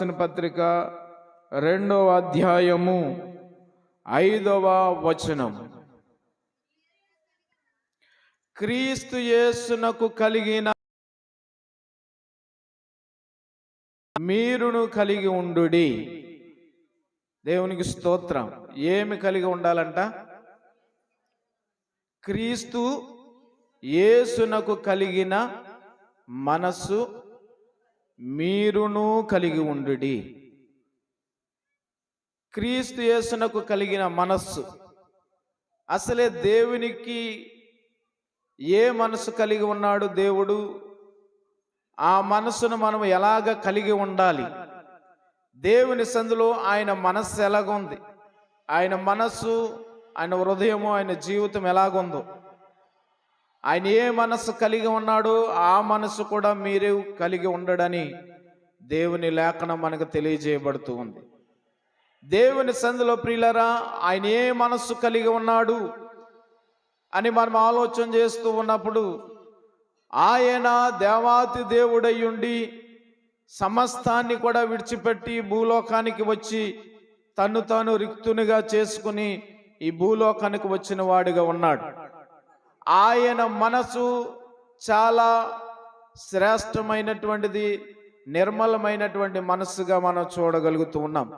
రాసిన పత్రిక రెండవ అధ్యాయము ఐదవ వచనం. క్రీస్తు యేసునకు కలిగిన మీరును కలిగి ఉండుడి. దేవునికి స్తోత్రం. ఏమి కలిగి ఉండాలంట? క్రీస్తు యేసునకు కలిగిన మనస్సు మీరును కలిగి ఉండుడి. క్రీస్తు యేసునకు కలిగిన మనస్సు. అసలే దేవునికి ఏ మనసు కలిగి ఉన్నాడు దేవుడు? ఆ మనసును మనం ఎలాగ కలిగి ఉండాలి? దేవుని సందులో ఆయన మనస్సు ఎలాగుంది? ఆయన మనస్సు ఆయన హృదయము ఆయన జీవితం ఎలాగుందో. ఆయన ఏ మనస్సు కలిగి ఉన్నాడో ఆ మనస్సు కూడా మీరు కలిగి ఉండడని దేవుని లేఖనం మనకు తెలియజేయబడుతూ ఉంది. దేవుని సందులో ప్రియులరా ఆయన ఏ మనస్సు కలిగి ఉన్నాడు అని మనం ఆలోచన చేస్తూ ఉన్నప్పుడు ఆయన దేవాతి దేవుడయ్యుండి సమస్తాన్ని కూడా విడిచిపెట్టి భూలోకానికి వచ్చి తన్ను తాను రిక్తునిగా చేసుకుని ఈ భూలోకానికి వచ్చిన వాడిగా ఉన్నాడు. ఆయన మనసు చాలా శ్రేష్టమైనటువంటిది నిర్మలమైనటువంటి మనస్సుగా మనం చూడగలుగుతూ ఉన్నాం.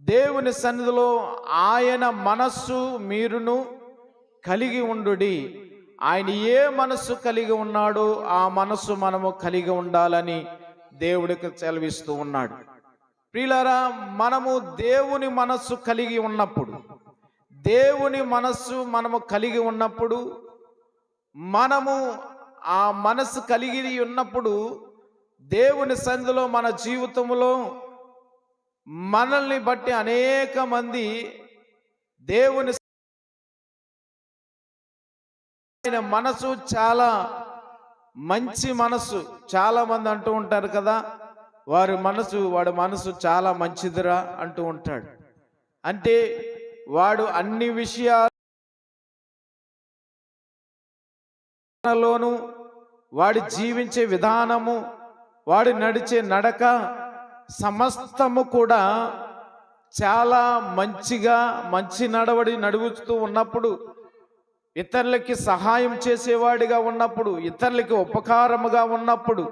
దేవుని సన్నిధిలో ఆయన మనస్సు మీరును కలిగి ఉండుడి. ఆయన ఏ మనస్సు కలిగి ఉన్నాడో ఆ మనస్సు మనము కలిగి ఉండాలని దేవుడికి సెలవిస్తూ ఉన్నాడు. ప్రియులారా మనము దేవుని మనస్సు కలిగి ఉన్నప్పుడు దేవుని మనస్సు మనము కలిగి ఉన్నప్పుడు మనము ఆ మనస్సు కలిగి ఉన్నప్పుడు దేవుని సంధిలో మన జీవితంలో మనల్ని బట్టి అనేక మంది దేవుని ఆయన మనసు చాలా మంచి మనసు. చాలామంది అంటూ ఉంటారు కదా వారి మనసు వాడి మనసు చాలా మంచిదిరా అంటూ ఉంటాడు. అంటే వాడు అన్ని విషయాలలోనూ వాడి జీవించే విధానము వాడి నడిచే నడక సమస్తము కూడా చాలా మంచిగా మంచి నడవడి నడుగుతూ ఉన్నప్పుడు ఇతరులకి సహాయం చేసేవాడిగా ఉన్నప్పుడు ఇతరులకి ఉపకారముగా ఉన్నప్పుడు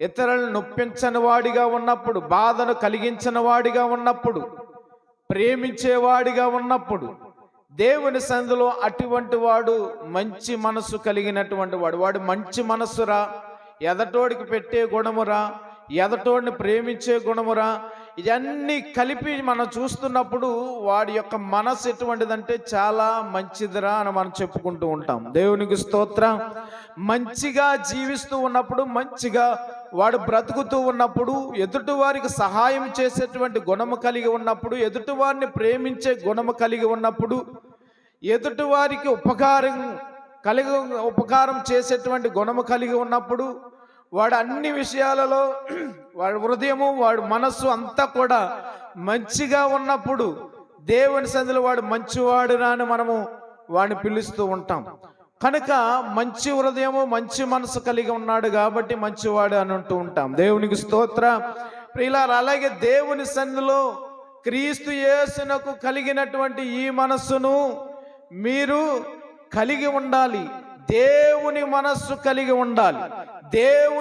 ఇతరులను నొప్పించని వాడిగా ఉన్నప్పుడు బాధను కలిగించిన వాడిగా ఉన్నప్పుడు ప్రేమించేవాడిగా ఉన్నప్పుడు దేవుని సందులో అటువంటి వాడు మంచి మనసు కలిగినటువంటి వాడు. వాడు మంచి మనస్సురా ఎదటోడికి పెట్టే గుణమురా ఎదటోడిని ప్రేమించే గుణమురా ఇవన్నీ కలిపి మనం చూస్తున్నప్పుడు వాడి యొక్క మనసు ఎటువంటిదంటే చాలా మంచిదిరా అని మనం చెప్పుకుంటూ ఉంటాం. దేవునికి స్తోత్రం. మంచిగా జీవిస్తూ ఉన్నప్పుడు మంచిగా వాడు బ్రతుకుతూ ఉన్నప్పుడు ఎదుటి వారికి సహాయం చేసేటువంటి గుణము కలిగి ఉన్నప్పుడు ఎదుటి వారిని ప్రేమించే గుణము కలిగి ఉన్నప్పుడు ఎదుటి వారికి ఉపకారం కలిగి ఉపకారం చేసేటువంటి గుణము కలిగి ఉన్నప్పుడు వాడు అన్ని విషయాలలో వాడి హృదయము వాడి మనస్సు అంతా కూడా మంచిగా ఉన్నప్పుడు దేవుని సందులో వాడు మంచివాడురా అని మనము వాడిని పిలుస్తూ ఉంటాం. కనుక మంచి హృదయము మంచి మనసు కలిగి ఉన్నాడు కాబట్టి మంచివాడు అని అంటూ ఉంటాం. దేవునికి స్తోత్ర. ప్రియులారు అలాగే దేవుని సందులో క్రీస్తు యేసునకు కలిగినటువంటి ఈ మనస్సును మీరు కలిగి ఉండాలి. దేవుని మనస్సు కలిగి ఉండాలి. దేవుని